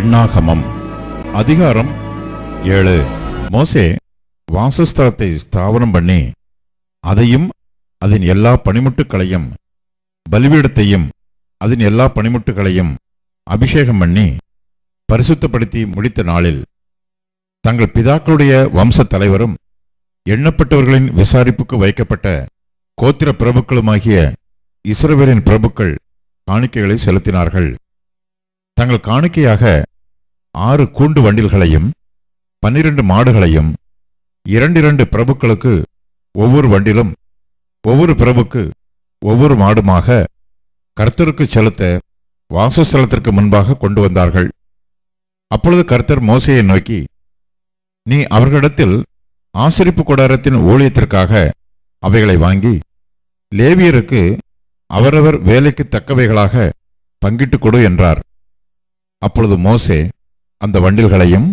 எண்ணாகமம். அதிகாரம் ஏழு. மோசே வாசஸ்தலத்தை ஸ்தாபனம் பண்ணி அதையும் அதன் எல்லா பணிமுட்டுகளையும் பலிபீடத்தையும் அதன் எல்லா பணிமுட்டுகளையும் அபிஷேகம் பண்ணி பரிசுத்தப்படுத்தி முடித்த நாளில் தங்கள் பிதாக்களுடைய வம்ச தலைவரும் எண்ணப்பட்டவர்களின் விசாரிப்புக்கு வைக்கப்பட்ட கோத்திர பிரபுக்களுமாகிய இஸ்ரவேலின் பிரபுக்கள் காணிக்கைகளை செலுத்தினார்கள். தங்கள் காணிக்கையாக ஆறு கூண்டு வண்டில்களையும் பன்னிரண்டு மாடுகளையும் இரண்டிரண்டு பிரபுக்களுக்கு ஒவ்வொரு வண்டிலும் ஒவ்வொரு பிரபுக்கு ஒவ்வொரு மாடுமாக கர்த்தருக்கு செலுத்த வாசஸ்தலத்திற்கு முன்பாக கொண்டு வந்தார்கள். அப்பொழுது கர்த்தர் மோசையை நோக்கி நீ அவர்களிடத்தில் ஆசரிப்பு கொடாரத்தின் ஊழியத்திற்காக அவைகளை வாங்கி லேவியருக்கு அவரவர் வேலைக்கு தக்கவைகளாக பங்கிட்டுக் கொடு என்றார். அப்பொழுது மோசே அந்த வண்டில்களையும்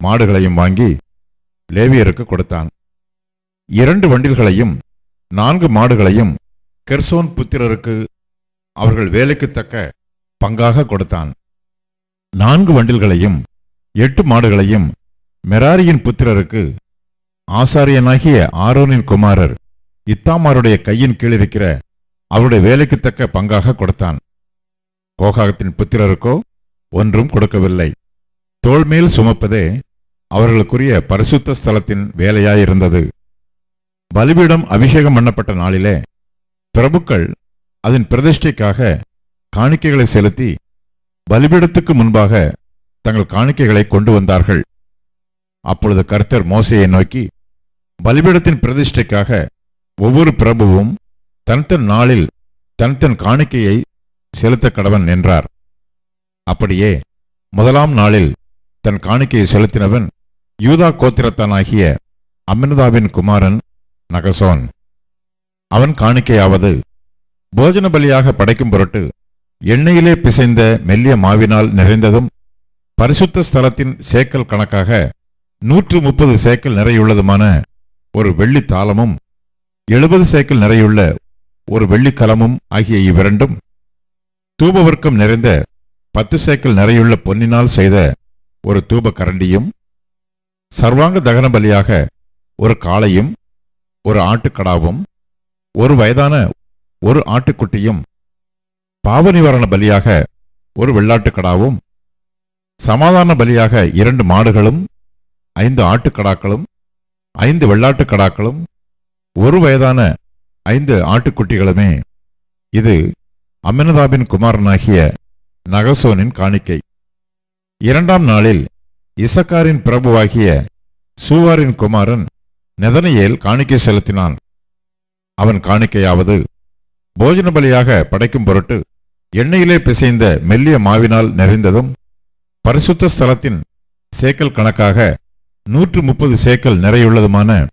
மாடுகளையும் வாங்கி லேவியருக்கு கொடுத்தான். இரண்டு வண்டில்களையும் நான்கு மாடுகளையும் கெர்சோன் புத்திரருக்கு அவர்கள் வேலைக்கு தக்க பங்காக கொடுத்தான். நான்கு வண்டில்களையும் எட்டு மாடுகளையும் மெராரியின் புத்திரருக்கு ஆசாரியனாகிய ஆரோனின் குமாரர் இத்தாமாருடைய கையின் கீழிருக்கிற அவருடைய வேலைக்கு தக்க பங்காக கொடுத்தான். கோகாகத்தின் புத்திரருக்கோ ஒன்றும் கொடுக்கவில்லை. தோள்மேல் சுமப்பதே அவர்களுக்குரிய பரிசுத்த ஸ்தலத்தின் வேலையாயிருந்தது. பலிபீடம் அபிஷேகம் பண்ணப்பட்ட நாளிலே பிரபுக்கள் அதன் பிரதிஷ்டைக்காக காணிக்கைகளை செலுத்தி பலிபீடத்துக்கு முன்பாக தங்கள் காணிக்கைகளை கொண்டு வந்தார்கள். அப்பொழுது கர்த்தர் மோசையை நோக்கி பலிபீடத்தின் பிரதிஷ்டைக்காக ஒவ்வொரு பிரபுவும் தன் தன் நாளில் தன் தன் காணிக்கையை செலுத்த கடவன் என்றார். அப்படியே முதலாம் நாளில் தன் காணிக்கையை செலுத்தினவன் யூதா கோத்திரத்தானாகிய அமினதாவின் குமாரன் நகசோன். அவன் காணிக்கையாவது போஜன பலியாக படைக்கும் பொருட்டு எண்ணெயிலே பிசைந்த மெல்லிய மாவினால் நிறைந்ததும் பரிசுத்த ஸ்தலத்தின் சேக்கல் கணக்காக நூற்று முப்பது சேக்கல் நிறையுள்ளதுமான ஒரு வெள்ளி தாளமும் எழுபது சேக்கல் நிறையுள்ள ஒரு வெள்ளிக்கலமும் ஆகிய இவ்விரண்டும் தூபவர்க்கம் நிறைந்த பத்து சேக்கல் நிறையுள்ள பொன்னினால் செய்த ஒரு தூப கரண்டியும் சர்வாங்க தகன பலியாக ஒரு காளையும் ஒரு ஆட்டுக்கடாவும் ஒரு வயதான ஒரு ஆட்டுக்குட்டியும் பாவ நிவாரண பலியாக ஒரு வெள்ளாட்டுக்கடாவும் சமாதான பலியாக இரண்டு மாடுகளும் ஐந்து ஆட்டுக்கடாக்களும் ஐந்து வெள்ளாட்டுக்கடாக்களும் ஒரு வயதான ஐந்து ஆட்டுக்குட்டிகளுமே. இது அமினதாபின் குமாரனாகிய நகசோனின் காணிக்கை. இரண்டாம் நாளில் இசக்காரின் பிரபுவாகிய சூவாரின் குமாரன் நெதனையேல் காணிக்கை செலுத்தினான். அவன் காணிக்கையாவது போஜன பலியாக படைக்கும் பொருட்டு எண்ணெயிலே பிசைந்த மெல்லிய மாவினால் நிறைந்ததும் பரிசுத்த ஸ்தலத்தின் சேக்கல் கணக்காக நூற்று முப்பது சேக்கல் நிறையுள்ளதுமான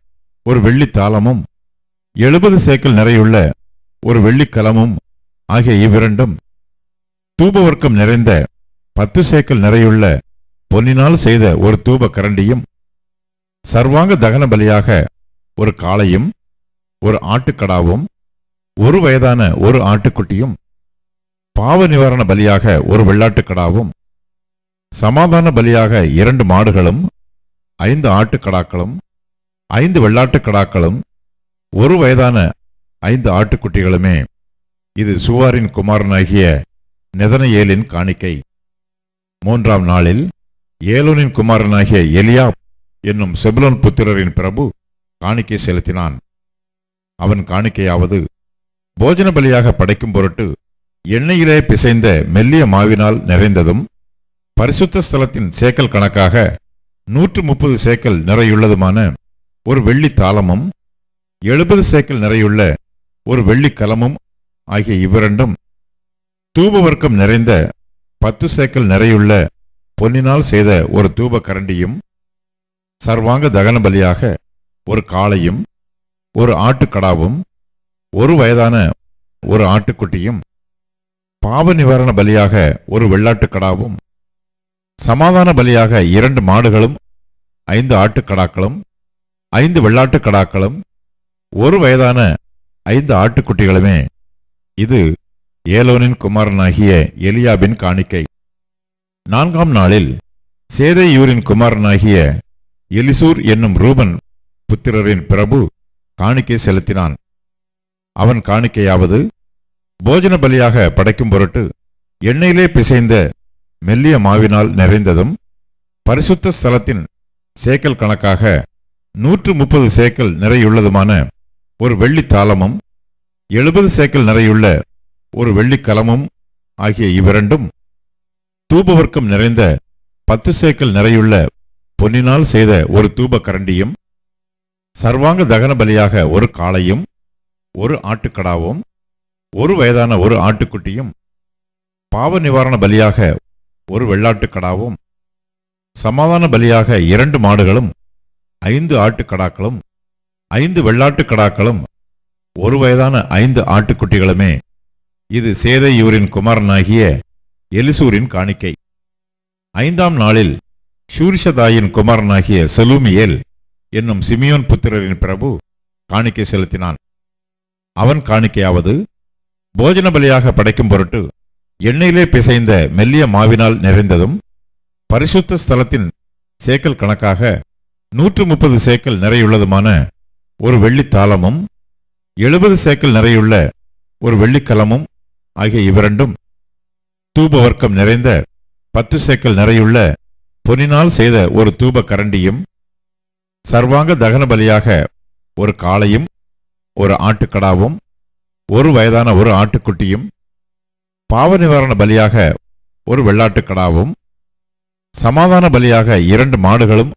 ஒரு வெள்ளித்தாளமும் எழுபது சேக்கல் நிறையுள்ள ஒரு வெள்ளிக்கலமும் ஆகிய இவ்விரண்டும் தூபவர்க்கம் நிறைந்த பத்து சேக்கல் நிறையுள்ள பொன்னினால் செய்த ஒரு தூப கரண்டியும் சர்வாங்க தகன பலியாக ஒரு காளையும் ஒரு ஆட்டுக்கடாவும் ஒரு வயதான ஒரு ஆட்டுக்குட்டியும் பாவ நிவாரண பலியாக ஒரு வெள்ளாட்டுக்கடாவும் சமாதான பலியாக இரண்டு மாடுகளும் ஐந்து ஆட்டுக்கடாக்களும் ஐந்து வெள்ளாட்டுக்கடாக்களும் ஒரு வயதான ஐந்து ஆட்டுக்குட்டிகளுமே இது சுவாரின் குமாரனாகிய நெதனையேலின் காணிக்கை. மூன்றாம் நாளில் ஏலோனின் குமாரனாகிய எலியா என்னும் செபுலோன் புத்திரரின் பிரபு காணிக்கை செலுத்தினான். அவன் காணிக்கையாவது போஜன பலியாக படைக்கும் பொருட்டு எண்ணெயிலே பிசைந்த மெல்லிய மாவினால் நிறைந்ததும் பரிசுத்த ஸ்தலத்தின் சேக்கல் கணக்காக நூற்று முப்பது சேக்கல் நிறையுள்ளதுமான ஒரு வெள்ளி தாளமும் எழுபது சேக்கல் நிறையுள்ள ஒரு வெள்ளிக் கலமும் ஆகிய இவ்விரண்டும் தூபவர்க்கம் நிறைந்த பத்து சேக்கல் நிறையுள்ள பொன்னினால் செய்த ஒரு தூப கரண்டியும் சர்வாங்க தகன பலியாக ஒரு காளையும் ஒரு ஆட்டுக்கடாவும் ஒரு வயதான ஒரு ஆட்டுக்குட்டியும் பாவ நிவாரண பலியாக ஒரு வெள்ளாட்டுக்கடாவும் சமாதான பலியாக இரண்டு மாடுகளும் ஐந்து ஆட்டுக்கடாக்களும் ஐந்து வெள்ளாட்டுக்கடாக்களும் ஒரு வயதான ஐந்து ஆட்டுக்குட்டிகளுமே. இது ஏலோனின் குமாரனாகிய எலியாபின் காணிக்கை. நான்காம் நாளில் சேதையூரின் குமாரனாகிய எலிசூர் என்னும் ரூபன் புத்திரரின் பிரபு காணிக்கை செலுத்தினான். அவன் காணிக்கையாவது போஜன பலியாக படைக்கும் பொருட்டு எண்ணெயிலே பிசைந்த மெல்லிய மாவினால் நிறைந்ததும் பரிசுத்த ஸ்தலத்தின் சேக்கல் கணக்காக நூற்று முப்பது சேக்கல் நிறையுள்ளதுமான ஒரு வெள்ளித் தாளமும் எழுபது சேக்கல் நிறையுள்ள ஒரு வெள்ளிக்கலமும் ஆகிய இவ்விரண்டும் தூபவர்க்கம் நிறைந்த பத்து சேக்கல் நிறையுள்ள பொன்னினால் செய்த ஒரு தூப கரண்டியும் சர்வாங்க தகன பலியாக ஒரு காளையும் ஒரு ஆட்டுக்கடாவும் ஒரு வயதான ஒரு ஆட்டுக்குட்டியும் பாவ நிவாரண பலியாக ஒரு வெள்ளாட்டுக்கடாவும் சமாதான பலியாக இரண்டு மாடுகளும் ஐந்து ஆட்டுக்கடாக்களும் ஐந்து வெள்ளாட்டுக்கடாக்களும் ஒரு வயதான ஐந்து ஆட்டுக்குட்டிகளுமே இது சேதையூரின் குமாரனாகிய எலிசூரின் காணிக்கை. ஐந்தாம் நாளில் ஷூரிஷதாயின் குமாரனாகிய செலூமியேல் என்னும் சிமியோன் புத்திரரின் பிரபு காணிக்கை செலுத்தினான். அவன் காணிக்கையாவது போஜன பலியாக படைக்கும் பொருட்டு எண்ணெயிலே பிசைந்த மெல்லிய மாவினால் நிறைந்ததும் பரிசுத்த ஸ்தலத்தின் சேக்கல் கணக்காக நூற்று முப்பது சேக்கல் நிறையுள்ளதுமான ஒரு வெள்ளித் தாளமும் எழுபது சேக்கல் நிறையுள்ள ஒரு வெள்ளிக்கலமும் ஆகிய இவ்விரண்டும் தூபவர்க்கம் நிறைந்த பத்து சேக்கல் நிறையுள்ள பொன்னினால் செய்த ஒரு தூப கரண்டியும் சர்வாங்க தகன பலியாக ஒரு காளையும் ஒரு ஆட்டுக்கடாவும் ஒரு வயதான ஒரு ஆட்டுக்குட்டியும் பாவ நிவாரண பலியாக ஒரு வெள்ளாட்டுக்கடாவும் சமாதான பலியாக இரண்டு மாடுகளும்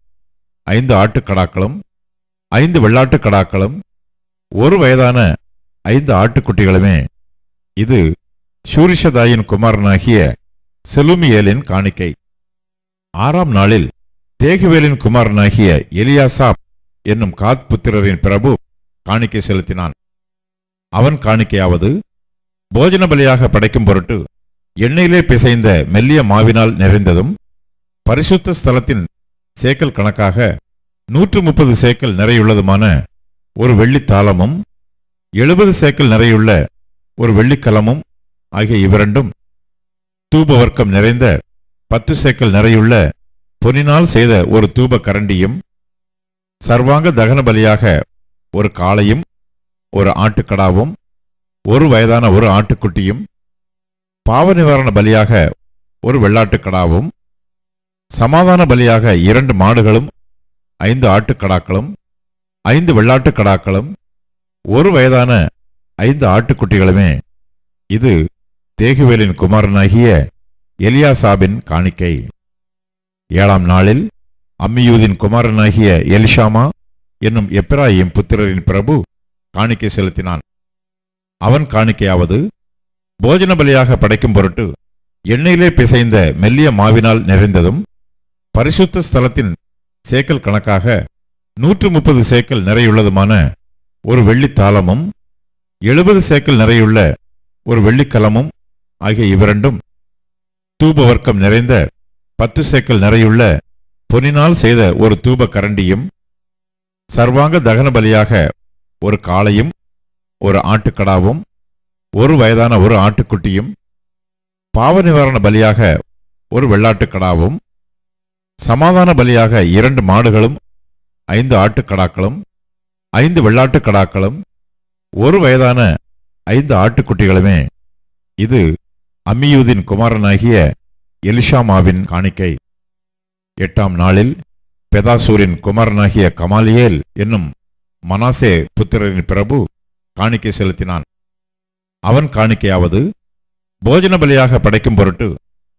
ஐந்து ஆட்டுக்கடாக்களும் ஐந்து வெள்ளாட்டுக்கடாக்களும் ஒரு வயதான ஐந்து ஆட்டுக்குட்டிகளுமே இது ஷூரிஷதாயின் குமாரனாகிய செலுமியேலின் காணிக்கை. ஆறாம் நாளில் தேகுவேலின் குமாரனாகிய எலியாசாப் என்னும் காத் புத்திரரின் பிரபு காணிக்கை செலுத்தினான். அவன் காணிக்கையாவது போஜன பலியாக படைக்கும் பொருட்டு எண்ணெயிலே பிசைந்த மெல்லிய மாவினால் நிறைந்ததும் பரிசுத்த ஸ்தலத்தின் சேக்கல் கணக்காக நூற்று முப்பது சேக்கல் நிறையுள்ளதுமான ஒரு வெள்ளித்தாளமும் எழுபது சேக்கல் நிறையுள்ள ஒரு வெள்ளிக்கலமும் ஆகிய இவ்விரண்டும் தூபவர்க்கம் நிறைந்த பத்து சேக்கல் நிறையுள்ள பொன்னினால் செய்த ஒரு தூப கரண்டியும் சர்வாங்க தகன பலியாக ஒரு காளையும் ஒரு ஆட்டுக்கடாவும் ஒரு வயதான ஒரு ஆட்டுக்குட்டியும் பாவ நிவாரண பலியாக ஒரு வெள்ளாட்டுக்கடாவும் சமாதான பலியாக இரண்டு மாடுகளும் ஐந்து ஆட்டுக்கடாக்களும் ஐந்து வெள்ளாட்டுக்கடாக்களும் ஒரு வயதான ஐந்து ஆட்டுக்குட்டிகளுமே. இது தேகுவேலின் குமாரனாகிய எலியாசாபின் காணிக்கை. ஏழாம் நாளில் அம்மியூதின் குமாரனாகிய எலிஷாமா என்னும் எப்ராஹிம் புத்திரரின் பிரபு காணிக்கை செலுத்தினான். அவன் காணிக்கையாவது போஜன பலியாக படைக்கும் பொருட்டு எண்ணெயிலே பிசைந்த மெல்லிய மாவினால் நிறைந்ததும் பரிசுத்த ஸ்தலத்தின் சேக்கல் கணக்காக நூற்று முப்பது சேக்கல் நிறையுள்ளதுமான ஒரு வெள்ளித்தாளமும் எழுபது சேக்கல் நிறையுள்ள ஒரு வெள்ளிக்கலமும் ஆகிய இவ்விரண்டும் தூபவர்க்கம் நிறைந்த பத்து சேக்கல் நிறையுள்ள பொன்னினால் செய்த ஒரு தூப கரண்டியும் சர்வாங்க தகன பலியாக ஒரு காளையும் ஒரு ஆட்டுக்கடாவும் ஒரு வயதான ஒரு ஆட்டுக்குட்டியும் பாவ நிவாரண பலியாக ஒரு வெள்ளாட்டுக்கடாவும் சமாதான பலியாக இரண்டு மாடுகளும் ஐந்து ஆட்டுக்கடாக்களும் ஐந்து வெள்ளாட்டுக்கடாக்களும் ஒரு வயதான ஐந்து ஆட்டுக்குட்டிகளுமே இது அம்மியூதின் குமாரனாகிய எலிஷாமாவின் காணிக்கை. எட்டாம் நாளில் பெதாசூரின் குமாரனாகிய கமாலியேல் என்னும் மனாசே புத்திரரின் பிரபு காணிக்கை செலுத்தினான். அவன் காணிக்கையாவது போஜன பலியாக படைக்கும் பொருட்டு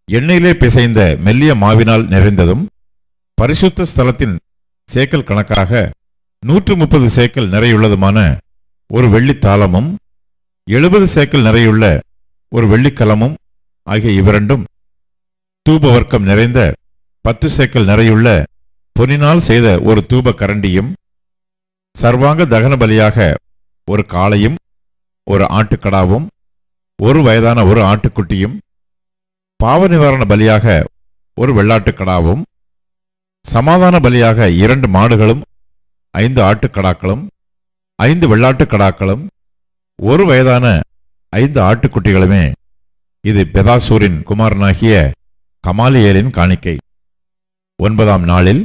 எண்ணெயிலே பிசைந்த மெல்லிய மாவினால் நிறைந்ததும் பரிசுத்த ஸ்தலத்தின் சேக்கல் கணக்காக நூற்று முப்பது சேக்கல் நிறையுள்ளதுமான ஒரு வெள்ளித்தாளமும் எழுபது சேக்கல் நிறையுள்ள ஒரு வெள்ளிக்கலமும் ஆகிய இவ்விரண்டும் தூபவர்க்கம் நிறைந்த பத்து சேக்கல் நிறையுள்ள பொன்னினால் செய்த ஒரு தூப கரண்டியும் சர்வாங்க தகன பலியாக ஒரு காளையும் ஒரு ஆட்டுக்கடாவும் ஒரு வயதான ஒரு ஆட்டுக்குட்டியும் பாவ நிவாரண பலியாக ஒரு வெள்ளாட்டுக்கடாவும் சமாதான பலியாக இரண்டு மாடுகளும் ஐந்து ஆட்டுக்கடாக்களும் ஐந்து வெள்ளாட்டுக்கடாக்களும் ஒரு வயதான ஐந்து ஆட்டுக்குட்டிகளுமே இது பெதாசூரின் குமாரனாகிய கமாலியேலின் காணிக்கை. ஒன்பதாம் நாளில்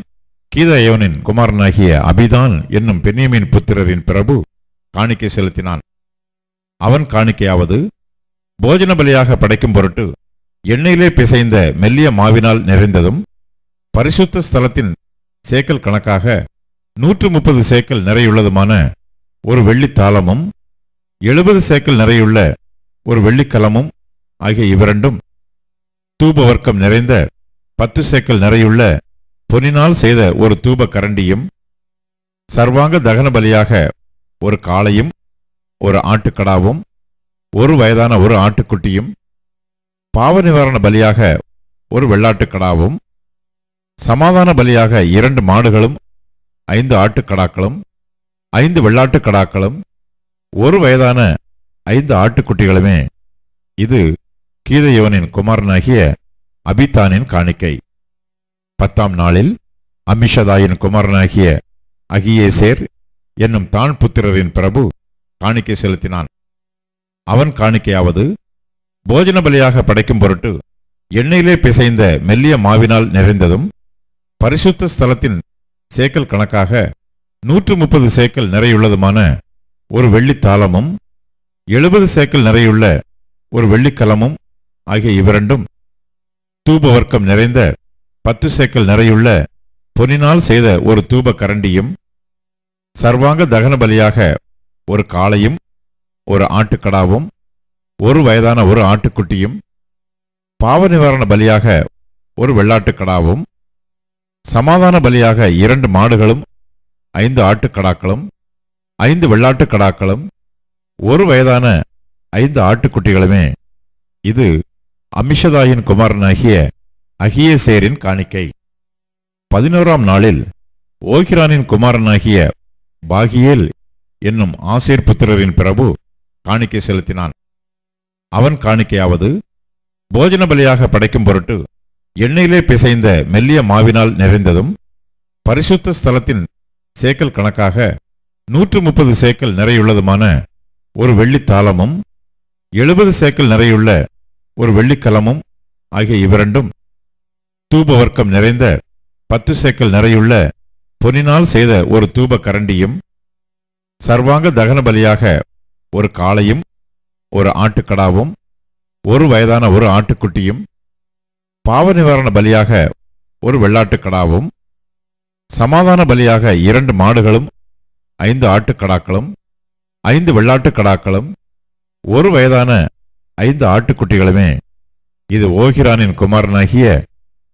கீதயோனின் குமாரனாகிய அபிதான் என்னும் பெண்ணியமின் புத்திரரின் பிரபு காணிக்கை செலுத்தினான். அவன் காணிக்கையாவது போஜன பலியாக படைக்கும் பொருட்டு எண்ணெயிலே பிசைந்த மெல்லிய மாவினால் நிறைந்ததும் பரிசுத்த ஸ்தலத்தின் சேக்கல் கணக்காக நூற்று முப்பது சேக்கல் நிறையுள்ளதுமான ஒரு வெள்ளித்தாளமும் எழுபது சேக்கல் நிறையுள்ள ஒரு வெள்ளிக்கலமும் ஆகிய இவ்விரண்டும் தூப வர்க்கம் நிறைந்த பத்து சேக்கல் நிறையுள்ள பொன்னினால் செய்த ஒரு தூப கரண்டியும் சர்வாங்க தகன பலியாக ஒரு காளையும் ஒரு ஆட்டுக்கடாவும் ஒரு வயதான ஒரு ஆட்டுக்குட்டியும் பாவ நிவாரண பலியாக ஒரு வெள்ளாட்டுக்கடாவும் சமாதான பலியாக இரண்டு மாடுகளும் ஐந்து ஆட்டுக்கடாக்களும் ஐந்து வெள்ளாட்டுக்கடாக்களும் ஒரு வயதான ஐந்து ஆட்டுக்குட்டிகளுமே இது கீதையவனின் குமாரனாகிய அபிதானின் காணிக்கை. பத்தாம் நாளில் அமிஷதாயின் குமாரனாகிய அகியேசேர் என்னும் தான் புத்திரரின் பிரபு காணிக்கை செலுத்தினான். அவன் காணிக்கையாவது போஜன பலியாக படைக்கும் பொருட்டு எண்ணெயிலே பிசைந்த மெல்லிய மாவினால் நிறைந்ததும் பரிசுத்த ஸ்தலத்தின் சேக்கல் கணக்காக நூற்று முப்பது சேக்கல் நிறையுள்ளதுமான ஒரு வெள்ளித்தாளமும் எழுபது சேக்கல் நிறையுள்ள ஒரு வெள்ளிக்கலமும் ஆகிய இவ்விரண்டும் தூப வர்க்கம் நிறைந்த பத்து சேக்கல் நிறையுள்ள பொன்னினால் செய்த ஒரு தூப கரண்டியும் சர்வாங்க தகன பலியாக ஒரு காளையும் ஒரு ஆட்டுக்கடாவும் ஒரு வயதான ஒரு ஆட்டுக்குட்டியும் பாவ நிவாரண பலியாக ஒரு வெள்ளாட்டுக்கடாவும் சமாதான பலியாக இரண்டு மாடுகளும் ஐந்து ஆட்டுக்கடாக்களும் ஐந்து வெள்ளாட்டுக்கடாக்களும் ஒரு வயதான ஐந்து ஆட்டுக்குட்டிகளுமே இது அமிஷதாயின் குமாரனாகிய அகியசேரின் காணிக்கை. பதினோராம் நாளில் ஓகிரானின் குமாரனாகிய பாகியேல் என்னும் ஆசீர் புத்திரரின் பிரபு காணிக்கை செலுத்தினான். அவன் காணிக்கையாவது போஜன பலியாக படைக்கும் பொருட்டு எண்ணெயிலே பிசைந்த மெல்லிய மாவினால் நிறைந்ததும் பரிசுத்த ஸ்தலத்தின் சேக்கல் கணக்காக நூற்று முப்பது சேக்கல் நிறையுள்ளதுமான ஒரு வெள்ளி தாளமும் எழுபது சேக்கல் நிறையுள்ள ஒரு வெள்ளிக்கலமும் ஆகிய இவ்விரண்டும் தூப வர்க்கம் நிறைந்த பத்து சேக்கல் நிறையுள்ள பொன்னினால் செய்த ஒரு தூப கரண்டியும் சர்வாங்க தகன பலியாக ஒரு காளையும் ஒரு ஆட்டுக்கடாவும் ஒரு வயதான ஒரு ஆட்டுக்குட்டியும் பாவ நிவாரண பலியாக ஒரு வெள்ளாட்டுக்கடாவும் சமாதான பலியாக இரண்டு மாடுகளும் ஐந்து ஆட்டுக்கடாக்களும் ஐந்து வெள்ளாட்டு கடாக்களும் ஒரு வயதான ஐந்து ஆட்டுக்குட்டிகளுமே இது ஓகிரானின் குமாரனாகிய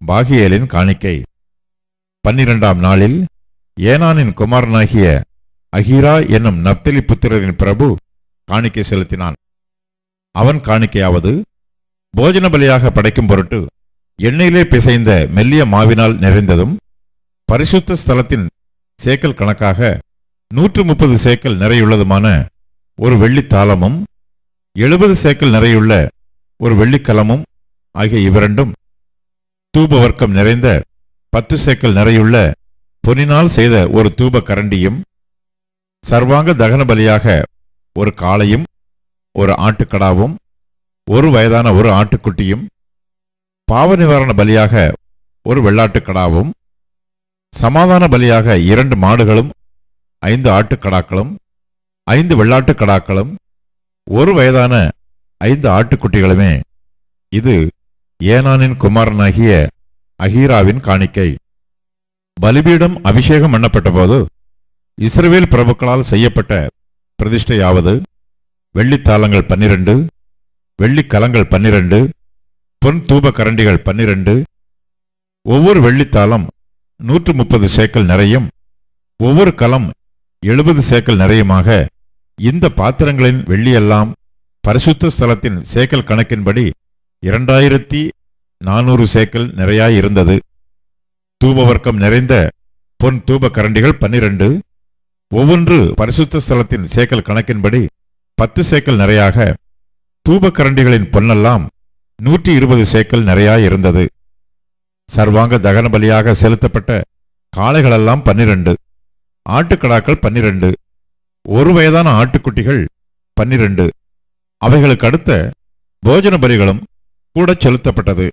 பாகியலின் காணிக்கை. பன்னிரண்டாம் நாளில் ஏனானின் குமாரனாகிய அஹிரா என்னும் நப்தலி புத்திரரின் பிரபு காணிக்கை செலுத்தினான். அவன் காணிக்கையாவது போஜன பலியாக படைக்கும் பொருட்டு எண்ணெயிலே பிசைந்த மெல்லிய மாவினால் நிறைந்ததும் பரிசுத்த ஸ்தலத்தின் சேக்கல் கணக்காக நூற்று முப்பது சேக்கல் நிறையுள்ளதுமான ஒரு வெள்ளித்தாளமும் எழுபது சேக்கல் நிறையுள்ள ஒரு வெள்ளிக்கலமும் ஆகிய இவ்விரண்டும் தூப வர்க்கம் நிறைந்த பத்து சேக்கல் நிறையுள்ள பொன்னினால் செய்த ஒரு தூப கரண்டியும் சர்வாங்க தகன பலியாக ஒரு காளையும் ஒரு ஆட்டுக்கடாவும் ஒரு வயதான ஒரு ஆட்டுக்குட்டியும் பாவ நிவாரண பலியாக ஒரு வெள்ளாட்டுக்கடாவும் சமாதான பலியாக இரண்டு மாடுகளும் ஐந்து ஆட்டுக்கடாக்களும் ஐந்து வெள்ளாட்டுக்கடாக்களும் ஒரு வயதான ஐந்து ஆட்டுக்குட்டிகளுமே இது ஏனானின் குமாரனாகிய அஹீராவின் காணிக்கை. பலிபீடம் அபிஷேகம் பண்ணப்பட்டபோது இஸ்ரவேல் பிரபுக்களால் செய்யப்பட்ட பிரதிஷ்டையாவது வெள்ளித்தாளங்கள் பன்னிரண்டு வெள்ளிக்கலங்கள் பன்னிரண்டு பொன் தூப கரண்டிகள் பன்னிரண்டு ஒவ்வொரு வெள்ளித்தாளம் நூற்று முப்பது சேக்கல் நிறையும் ஒவ்வொரு கலம் எழுபது சேக்கல் நிறையுமாக இந்த பாத்திரங்களின் வெள்ளியெல்லாம் பரிசுத்த ஸ்தலத்தின் சேக்கல் கணக்கின்படி இரண்டாயிரத்தி நானூறு சேக்கல் நிறையாயிருந்தது. தூபவர்க்கம் நிறைந்த பொன் தூப கரண்டிகள் பன்னிரண்டு. ஒவ்வொன்று பரிசுத்த ஸ்தலத்தின் சேக்கல் கணக்கின்படி பத்து சேக்கல் நிறையாக தூப கரண்டிகளின் பொன்னெல்லாம் நூற்றி இருபது சேக்கல் நிறையாயிருந்தது. சர்வாங்க தகன பலியாக செலுத்தப்பட்ட காளைகளெல்லாம் பன்னிரண்டு. ஆட்டுக்கடாக்கள் பன்னிரண்டு. ஒரு வயதான ஆட்டுக்குட்டிகள் பன்னிரண்டு. அவைகளுக்கு அடுத்த போஜன பலிகளும் கூட செலுத்தப்பட்டது.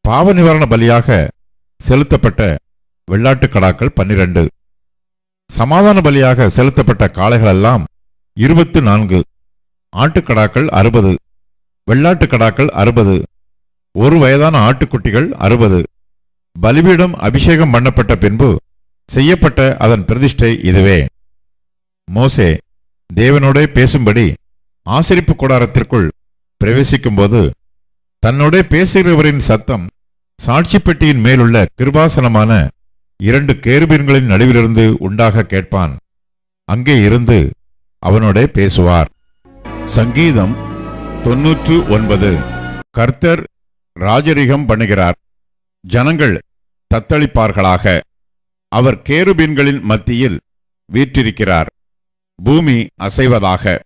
பாவ நிவாரண பலியாக செலுத்தப்பட்ட வெள்ளாட்டுக்கடாக்கள் பன்னிரண்டு. சமாதான பலியாக செலுத்தப்பட்ட காளைகளெல்லாம் இருபத்து நான்கு ஆட்டுக்கடாக்கள் அறுபது. வெள்ளாட்டுக்கடாக்கள் அறுபது. ஒரு வயதான ஆட்டுக்குட்டிகள் அறுபது. பலிபீடம் அபிஷேகம் பண்ணப்பட்ட பின்பு செய்யப்பட்ட அதன் பிரதிஷ்டை இதுவே. மோசே தேவனோடே பேசும்படி ஆசரிப்பு கூடாரத்திற்குள் பிரவேசிக்கும்போது தன்னோடே பேசுகிறவரின் சத்தம் சாட்சி பெட்டியின் மேலுள்ள கிருபாசனமான இரண்டு கேருபீன்களின் நடுவிலிருந்து உண்டாக கேட்பான். அங்கே இருந்து அவனோடே பேசுவார். சங்கீதம் தொன்னூற்று ஒன்பது. கர்த்தர் ராஜரிகம் பண்ணுகிறார். ஜனங்கள் தத்தளிப்பார்களாக. அவர் கேருபீன்களின் மத்தியில் வீற்றிருக்கிறார். பூமி அசைவதாக.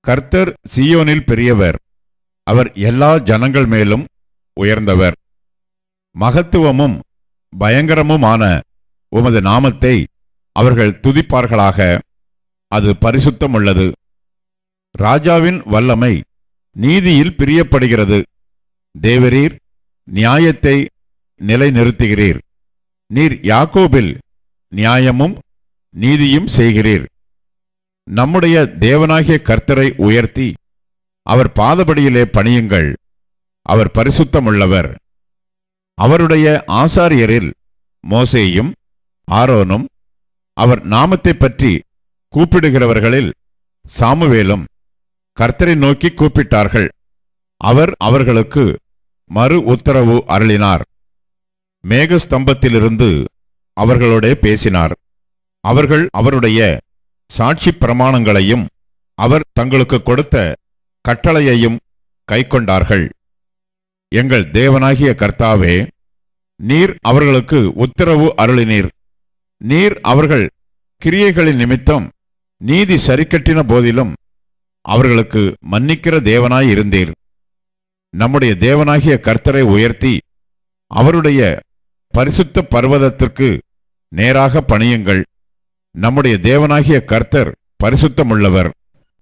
கர்த்தர் சீயோனில் பெரியவர். அவர் எல்லா ஜனங்கள் மேலும் உயர்ந்தவர். மகத்துவமும் பயங்கரமுமான உமது நாமத்தை அவர்கள் துதிப்பார்களாக. அது பரிசுத்தமுள்ளது. ராஜாவின் வல்லமை நீதியில் பிரியப்படுகிறது. தேவரீர் நியாயத்தை நிலைநிறுத்துகிறீர். நீர் யாக்கோபில் நியாயமும் நீதியும் செய்கிறீர். நம்முடைய தேவனாகிய கர்த்தரை உயர்த்தி அவர் பாதபடியிலே பணியுங்கள். அவர் பரிசுத்தமுள்ளவர். அவருடைய ஆசாரியரில் மோசேயும் ஆரோனும் அவர் நாமத்தைப் பற்றி கூப்பிடுகிறவர்களில் சாமுவேலும் கர்த்தரை நோக்கி கூப்பிட்டார்கள். அவர் அவர்களுக்கு மறு உத்தரவு அருளினார். மேகஸ்தம்பத்திலிருந்து அவர்களோட பேசினார். அவர்கள் அவருடைய சாட்சி பிரமாணங்களையும் அவர் தங்களுக்கு கொடுத்த கட்டளையையும் கைக்கொண்டார்கள். எங்கள் தேவனாகிய கர்த்தாவே நீர் அவர்களுக்கு உத்தரவு அருளினீர். நீர் அவர்கள் கிரியைகளின் நிமித்தம் நீதி சரிக்கட்டின போதிலும் அவர்களுக்கு மன்னிக்கிற தேவனாய் இருந்தீர். நம்முடைய தேவனாகிய கர்த்தரை உயர்த்தி அவருடைய பரிசுத்த பர்வதத்திற்கு நேராக பணியுங்கள். நம்முடைய தேவனாகிய கர்த்தர் பரிசுத்தமுள்ளவர்.